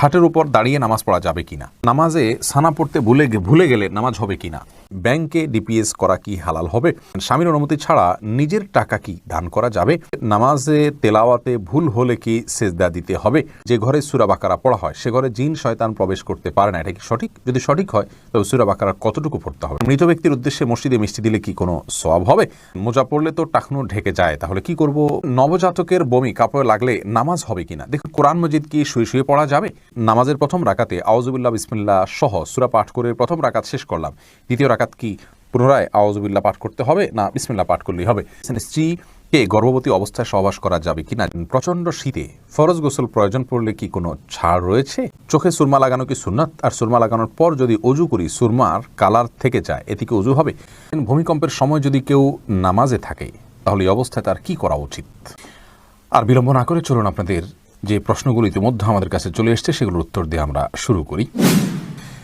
খাটের উপর দাঁড়িয়ে নামাজ পড়া যাবে কিনা? নামাজে সানা পড়তে ভুলে ভুলে গেলে নামাজ হবে কিনা? ব্যাংকে ডিপিএস করা কি হালাল হবে? স্বামীর অনুমতি ছাড়া নিজের টাকা কি দান করা যাবে? নামাজে, তেলাওয়াতে ভুল হলে কি সেজদা দিতে হবে? যে ঘরে সুরা বাকারা পড়া হয়, সে ঘরে জিন, শয়তান প্রবেশ করতে পারে না। এটা কি সঠিক? যদি সঠিক হয়, তবে সুরা বাকারা কতটুকু পড়তে হবে? মৃত ব্যক্তির উদ্দেশ্যে মসজিদে মিষ্টি দিলে কি কোনো সওয়াব হবে? মোজা পড়লে তো টাকনু ঢেকে যায়, তাহলে কি করব? নবজাতকের বমি কাপড়ে লাগলে নামাজ হবে কিনা? দেখুন, কোরআন মজিদ কি শুয়ে শুয়ে পড়া যাবে? নামাজের প্রথম রাকাতে আউজুবিল্লাহ বিসমিল্লাহ সহ সুরা পাঠ করে প্রথম রাকাত শেষ করলাম। দ্বিতীয় কি পুনরায় আওয়াজবিল্লা পাঠ করতে হবে না বিসমিল্লা পাঠ করলেই হবে? স্ত্রী কে গর্ভবতী অবস্থায় সহবাস করা যাবে কিনা প্রচণ্ড শীতে ফরজ গোসল প্রয়োজন পড়লে কি কোনো ছাড় রয়েছে? চোখে সুরমা লাগানো কি সুন্নাত? আর সুরমা লাগানোর পর যদি অজু করি, সুরমার কালার থেকে যায় এতে অজু হবে? ভূমিকম্পের সময় যদি কেউ নামাজে থাকে, তাহলে এই অবস্থায় তার কি করা উচিত? আর বিলম্ব না করে চলুন আপনাদের যে প্রশ্নগুলো ইতিমধ্যে আমাদের কাছে চলে এসছে, সেগুলোর উত্তর দিয়ে আমরা শুরু করি।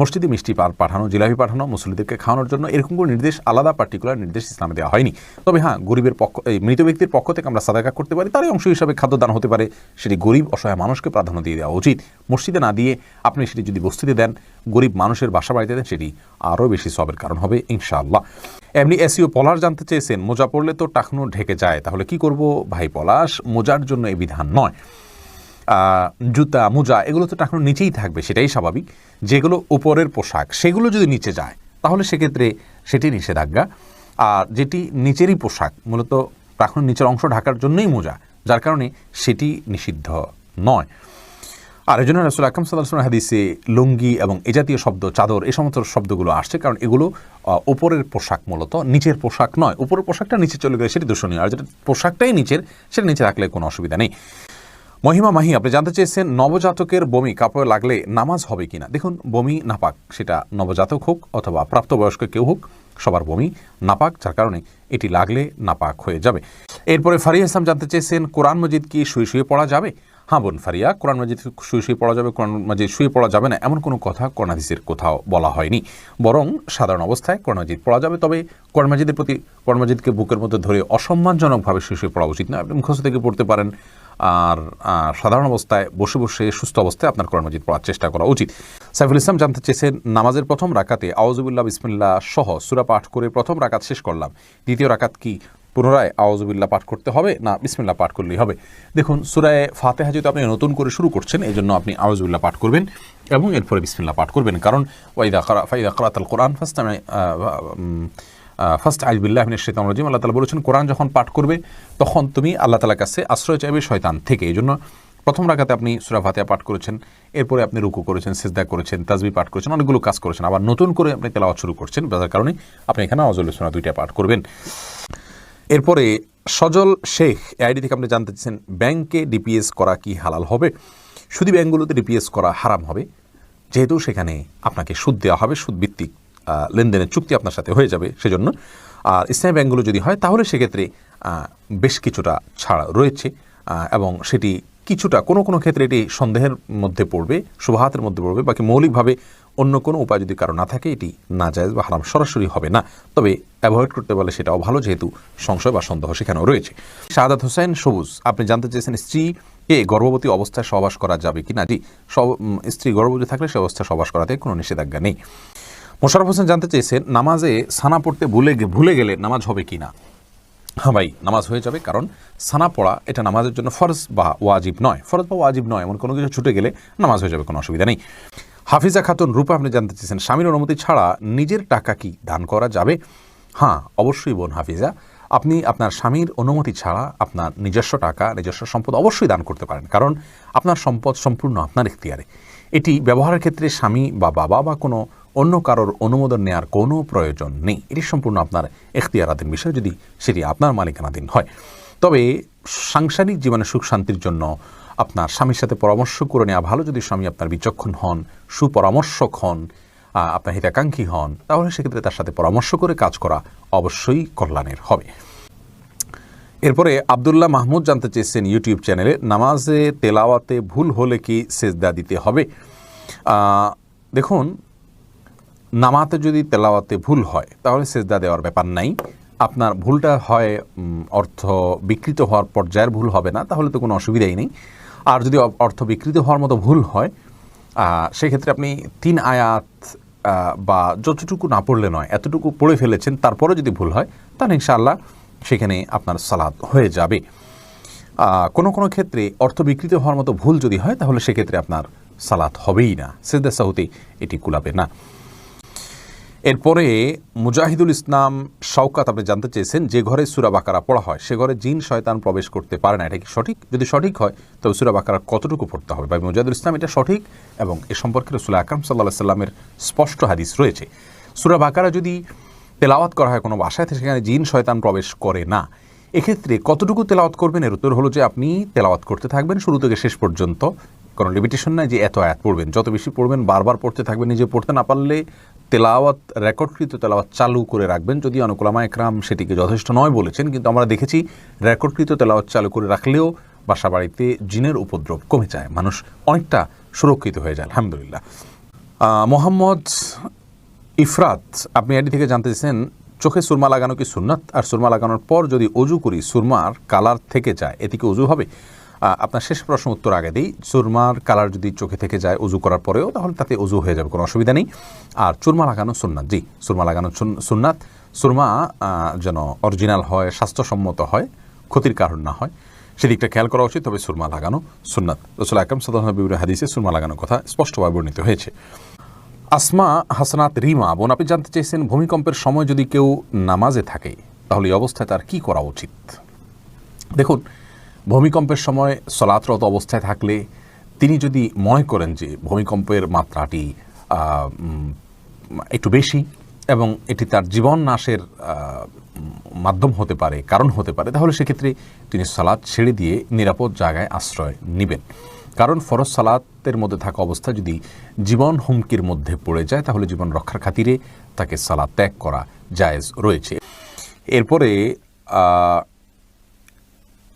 মসজিদে মিষ্টি পাঠানো, জিলাপি পাঠানো মুসলিদেরকে খাওয়ানোর জন্য এরকম কোনো নির্দেশ, আলাদা পার্টিকুলার নির্দেশ ইসলামে দেওয়া হয়নি। তবে হ্যাঁ গরিবের পক্ষ, এই মৃত ব্যক্তির পক্ষ থেকে আমরা সাদাকা করতে পারি, তারই অংশ হিসাবে খাদ্যদান হতে পারে। সেটি গরিব, অসহায় মানুষকে প্রাধান্য দিয়ে দেওয়া উচিত। মসজিদে না দিয়ে আপনি সেটি যদি বস্তিতে দেন, গরিব মানুষের বাসা বাড়িতে দেন, সেটি আরও বেশি সবের কারণ হবে, ইনশাআল্লাহ। এমনি এসিও পলাশ জানতে চেয়েছেন, মোজা পড়লে তো টাকনো ঢেকে যায়, তাহলে কি করব? ভাই পলাশ, মোজার জন্য এই বিধান নয়। জুতা মোজা এগুলো তো টাকার নিচেই থাকবে সেটাই স্বাভাবিক। যেগুলো উপরের পোশাক সেগুলো যদি নিচে যায় তাহলে সেক্ষেত্রে সেটি নিষেধাজ্ঞা। আর যেটি নিচেরই পোশাক মূলত টাকার নিচের অংশ ঢাকার জন্যই মোজা যার কারণে সেটি নিষিদ্ধ নয়। আর এই জন্য রাসুল আকরম সাল্লাহ হাদিসে লুঙ্গি এবং এ জাতীয় শব্দ চাদর এ সমস্ত শব্দগুলো আসছে কারণ এগুলো আহ, উপরের পোশাক মূলত নিচের পোশাক নয়। উপরের পোশাকটা নিচে চলে গেলে সেটি দূষণীয় আর যেটা পোশাকটাই নিচের সেটা নিচে রাখলে কোনো অসুবিধা নেই। মহিমা মাহি, আপনি জানতে চেয়েছেন নবজাতকের বমি কাপড়ে লাগলে নামাজ হবে কিনা। দেখুন, বমি নাপাক, সেটা নবজাতক হোক অথবা প্রাপ্তবয়স্ক কেউ হোক, সবার বমি নাপাক, যার কারণে এটি লাগলে নাপাক হয়ে যাবে। এরপরে ফারিয়া ইসলাম জানতে চেয়েছেন, কোরআন মজিদ কি শুয়ে শুয়ে পড়া যাবে? হ্যাঁ বোন ফারিয়া, কোরআন মজিদ শুয়ে শুয়ে পড়া যাবে, কোরআন মজিদ শুয়ে পড়া যাবে না, এমন কোনো কথা হাদিসের কোথাও বলা হয়নি। বরং সাধারণ অবস্থায় কোরআন মজিদ পড়া যাবে, তবে কোরআন মজিদের প্রতি, কোরআন মজিদকে বুকের মধ্যে ধরে অসম্মানজনকভাবে শুয়ে শুয়ে পড়া উচিত না। আপনি মুখস্থ থেকে পড়তে পারেন আর সাধারণ অবস্থায় বসে বসে সুস্থ অবস্থায় আপনার কোরআন মজিদ পড়ার চেষ্টা করা উচিত। সাইফুল ইসলাম জানতে চেয়েছেন, নামাজের প্রথম রাকাতে আওয়াজবুল্লাহ ইসমুল্লাহ সহ সুরা পাঠ করে প্রথম রাকাত শেষ করলাম। দ্বিতীয় রাকাত কি? পুনরায় আউজুবিল্লাহ পাঠ করতে হবে। না বিসমিল্লা পাঠ করলেই হবে। দেখুন, সুরায় ফাতেহা যেহেতু আপনি নতুন করে শুরু করছেন এই জন্য আপনি আওয়াজবিল্লা পাঠ করবেন এবং এরপরে বিসমিল্লা পাঠ করবেন। কারণ, ওয়াইদা করা ফাইদা করাতাল কোরআন ফার্স্ট আমি ফার্স্ট আজবিল্লাহ শেতাম রাজিম। আল্লাহ তালা বলেছেন, কোরআন যখন পাঠ করবে, তখন তুমি আল্লাহ তালার কাছে আশ্রয় চাইবে শয়তান থেকে। এই জন্য প্রথম রাখাতে আপনি সুরা ফাতেহা পাঠ করেছেন, এরপরে আপনি রুকু করেছেন, সিজদা করেছেন তাজবি পাঠ করেছেন, অনেকগুলো কাজ করেছেন। আবার নতুন করে আপনি তেলাওয়াত শুরু করছেন, যার কারণে আপনি এখানে আজল সোনা দুইটা পাঠ করবেন। এরপরে সজল শেখ আইডি থেকে আপনি জানতে চাচ্ছেন ব্যাংকে ডিপিএস করা কি হালাল হবে? শুধু ব্যাংকগুলোতে ডিপিএস করা হারাম হবে। যেহেতু সেখানে আপনাকে সুদ দেওয়া হবে সুদ ভিত্তিক লেনদেনের চুক্তি আপনার সাথে হয়ে যাবে সেজন্য। আর ইসলামী ব্যাংকগুলো যদি হয়, তাহলে সেক্ষেত্রে বেশ কিছুটা ছাড় রয়েছে এবং সেটি কিছুটা কোনো কোনো ক্ষেত্রে এটি সন্দেহের মধ্যে পড়বে শুভাহাতের মধ্যে পড়বে, বাকি মৌলিকভাবে অন্য কোনো উপায় যদি কারও না থাকে, এটি না যায় বা হারাম সরাসরি হবে না। তবে অ্যাভয়েড করতে পারলে সেটাও ভালো, যেহেতু সংশয় বা সন্দেহ সেখানেও রয়েছে। শাহাদাত হোসেন, সবুজ, আপনি জানতে চেয়েছেন স্ত্রীকে গর্ভবতী অবস্থায় সহবাস করা যাবে কি না জি, সব স্ত্রী গর্ভবতী থাকলে সে অবস্থায় সহবাস করাতে কোনো নিষেধাজ্ঞা নেই। মোশারফ হোসেন জানতে চেয়েছেন, নামাজে সানা পড়তে ভুলে ভুলে গেলে নামাজ হবে কি না হ্যাঁ ভাই, নামাজ হয়ে যাবে কারণ সানা পড়া এটা নামাজের জন্য ফরজ বা ওয়াজিব নয়। ফরজ বা ওয়াজিব নয়, এমন কোনো কিছু ছুটে গেলে নামাজ হয়ে যাবে, কোনো অসুবিধা নেই। হাফিজা খাতুন রূপা, আপনি জানতে চেয়েছেন, স্বামীর অনুমতি ছাড়া নিজের টাকা কি দান করা যাবে? হ্যাঁ অবশ্যই বোন হাফিজা। আপনি আপনার স্বামীর অনুমতি ছাড়া আপনার নিজস্ব টাকা, নিজস্ব সম্পদ অবশ্যই দান করতে পারেন, কারণ আপনার সম্পদ সম্পূর্ণ আপনার এখতিয়ারে। এটি ব্যবহারের ক্ষেত্রে স্বামী বা বাবা বা কোনো অন্য কারোর অনুমোদন নেওয়ার কোনো প্রয়োজন নেই। এটি সম্পূর্ণ আপনার এখতিয়ারাধীন বিষয়, যদি সেটি আপনার মালিকানাধীন হয়। তবে সাংসারিক জীবনে সুখ শান্তির জন্য আপনার স্বামীর সাথে পরামর্শ করে নেওয়া ভালো। যদি স্বামী আপনার বিচক্ষণ হন, সুপরামর্শক হন আপনার হিতাকাঙ্ক্ষী হন, তাহলে সেক্ষেত্রে তার সাথে পরামর্শ করে কাজ করা অবশ্যই কল্যাণের হবে। এরপরে আবদুল্লাহ মাহমুদ জানতে চেয়েছেন ইউটিউব চ্যানেলে, নামাজে তেলাওয়াতে ভুল হলে কি সেজদা দিতে হবে? দেখুন, নামাতে যদি তেলাওয়াতে ভুল হয়, তাহলে সেজদা দেওয়ার ব্যাপার নাই। আপনার ভুলটা হয় অর্থ বিকৃত হওয়ার পর্যায়ের ভুল হবে না, তাহলে তো কোনো অসুবিধাই নেই। আর যদি অর্থ বিকৃত হওয়ার মতো ভুল হয় সেক্ষেত্রে আপনি তিন আয়াত বা যতটুকু না পড়লে নয়, এতটুকু পড়ে ফেলেছেন তারপরে যদি ভুল হয়, তাহলে ইনশাআল্লাহ সেখানে আপনার সালাদ হয়ে যাবে। কোনো কোনো ক্ষেত্রে অর্থ বিকৃত হওয়ার মতো ভুল যদি হয়, তাহলে সেক্ষেত্রে আপনার সালাত হবেই না। সেদা সাহুতে, এটি কুলাবে না। এরপরে মুজাহিদুল ইসলাম শওকাত আপনি জানতে চেয়েছেন, যে ঘরে সুরা বাকারা পড়া হয়, সে ঘরে জিন শয়তান প্রবেশ করতে পারে না। এটা কি সঠিক? যদি সঠিক হয়, তবে সুরা বাকারা কতটুকু পড়তে হবে? ভাই, মুজাহিদুল ইসলাম এটা সঠিক এবং এ সম্পর্কে রসুল আকরাম সাল্লাহ সাল্লামের স্পষ্ট হাদিস রয়েছে। সুরা বাকারা যদি তেলাওয়াত করা হয় কোনো বাসায় সেখানে জিন শয়তান প্রবেশ করে না। এক্ষেত্রে কতটুকু তেলাওয়াত করবেন? এর উত্তর হলো যে আপনি তেলাওয়াত করতে থাকবেন, শুরু থেকে শেষ পর্যন্ত। কোনো লিমিটেশন নাই যে এত আয়াত পড়বেন। যত বেশি পড়বেন, বারবার পড়তে থাকবেন, নিজে পড়তে না পারলে তেলাওয়াত, রেকর্ডকৃত তেলাওয়াত চালু করে রাখবেন। যদি অনুকুলামা একরাম সেটিকে যথেষ্ট নয় বলেছেন, কিন্তু আমরা দেখেছি রেকর্ডকৃত তেলাওয়াত চালু করে রাখলেও বাসা বাড়িতে জিনের উপদ্রব কমে যায়। মানুষ অনেকটা সুরক্ষিত হয়ে যায়, আলহামদুলিল্লাহ। মোহাম্মদ ইফরাত, আপনি এটি থেকে জানতে চেয়েছেন চোখে সুরমা লাগানো কি সুন্নাত? আর সুরমা লাগানোর পর যদি অজু করি, সুরমার কালার থেকে যায়, এতে কি অজু হবে? আপনার শেষ প্রশ্ন উত্তর আগে দিই। চুরমার কালার যদি চোখে থেকে যায় অজু করার পরেও, তাহলে তাতে অজু হয়ে যাবে, কোনো অসুবিধা নেই। আর চুরমা লাগানো সুন্নাত, জি, চুরমা লাগানো সুন- সুন্নাত। সুরমা যেন অরিজিনাল হয়, স্বাস্থ্যসম্মত হয়, ক্ষতির কারণ না হয়, সেদিকটা খেয়াল করা উচিত, তবে সুরমা লাগানো সুন্নাত। রসুল আকরম বিবরী হাদিসে সুরমা লাগানোর কথা স্পষ্টভাবে বর্ণিত হয়েছে। আসমা হাসনাত রিমা, বোন, আপনি জানতে চেয়েছেন, ভূমিকম্পের সময় যদি কেউ নামাজে থাকে, তাহলে এই অবস্থায় তার কি করা উচিত? দেখুন ভূমিকম্পের সময় সলাতরত অবস্থায় থাকলে তিনি যদি মনে করেন যে ভূমিকম্পের মাত্রাটি একটু বেশি এবং এটি তার জীবন নাশের মাধ্যম হতে পারে, কারণ হতে পারে, তাহলে সেক্ষেত্রে তিনি সালাদ ছেড়ে দিয়ে নিরাপদ জায়গায় আশ্রয় নেবেন। কারণ ফরজ সালাতের মধ্যে থাকা অবস্থা যদি জীবন হুমকির মধ্যে পড়ে যায়, তাহলে জীবন রক্ষার খাতিরে তাকে সালাদ ত্যাগ করা জায়েজ রয়েছে। এরপরে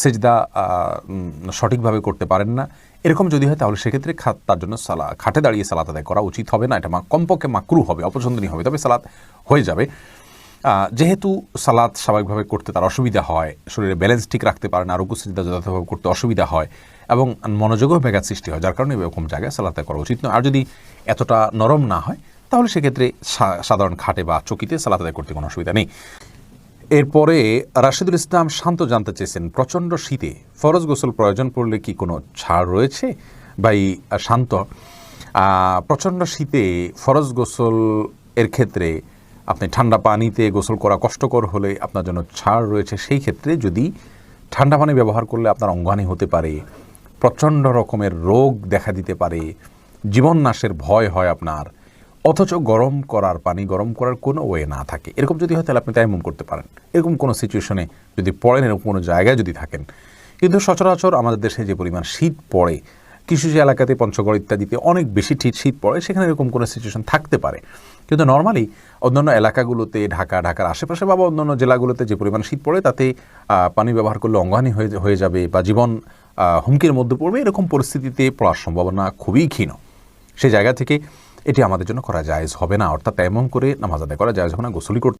সেজদা সঠিকভাবে করতে পারেন না। এরকম যদি হয় তাহলে সেক্ষেত্রে খাত তার জন্য সালা, খাটে দাঁড়িয়ে সালাত আদায় করা উচিত হবে না। এটা মা, কমপক্ষে মাকরু হবে, অপছন্দনীয় হবে, তবে সালাত হয়ে যাবে। যেহেতু সালাদ স্বাভাবিকভাবে করতে তার অসুবিধা হয়, শরীরে ব্যালেন্স ঠিক রাখতে পারে না, রুকু, সিজদা যথাযথভাবে করতে অসুবিধা হয় এবং মনোযোগও ব্যাঘাত সৃষ্টি হয়, যার কারণে এরকম জায়গায় সালাত করা উচিত নয়। আর যদি এতটা নরম না হয়, তাহলে সেক্ষেত্রে সাধারণ খাটে বা চকিতে সালাত আদায় করতে কোনো অসুবিধা নেই। এরপরে রাশিদুল ইসলাম শান্ত জানতে চেয়েছেন, প্রচণ্ড শীতে ফরজ গোসল প্রয়োজন পড়লে কি কোনো ছাড় রয়েছে? ভাই, শান্ত প্রচণ্ড শীতে ফরজ গোসল এর ক্ষেত্রে আপনি ঠান্ডা পানিতে গোসল করা কষ্টকর হলে আপনার জন্য ছাড় রয়েছে। সেই ক্ষেত্রে যদি ঠান্ডা পানি ব্যবহার করলে আপনার অঙ্গহানি হতে পারে, প্রচণ্ড রকমের রোগ দেখা দিতে পারে, জীবন নাশের ভয় হয় আপনার অথচ গরম করার পানি গরম করার কোনো ওয়ে না থাকে। এরকম যদি হয় তাহলে আপনি তাইমুম করতে পারেন। এরকম কোনো সিচুয়েশনে যদি পড়েন, এরকম কোনো জায়গায় যদি থাকেন। কিন্তু সচরাচর আমাদের দেশে যে পরিমাণ শীত পড়ে, কিছু যে এলাকাতে পঞ্চগড় ইত্যাদিতে অনেক বেশি ঠিক শীত পড়ে, সেখানে এরকম কোনো সিচুয়েশন থাকতে পারে। কিন্তু নর্মালি অন্যান্য এলাকাগুলোতে, ঢাকা, ঢাকার আশেপাশে বা অন্যান্য জেলাগুলোতে যে পরিমাণ শীত পড়ে, তাতে পানি ব্যবহার করলে অঙ্গহানি হয়ে হয়ে যাবে বা জীবন হুমকির মধ্যে পড়বে, এরকম পরিস্থিতিতে পড়ার সম্ভাবনা খুবই ক্ষীণ। সেই জায়গা থেকে এটি আমাদের জন্য করা যায়জ হবে না, অর্থাৎ এমন করে নামাজ আদায় করা যায় হবে না গোসলি করতে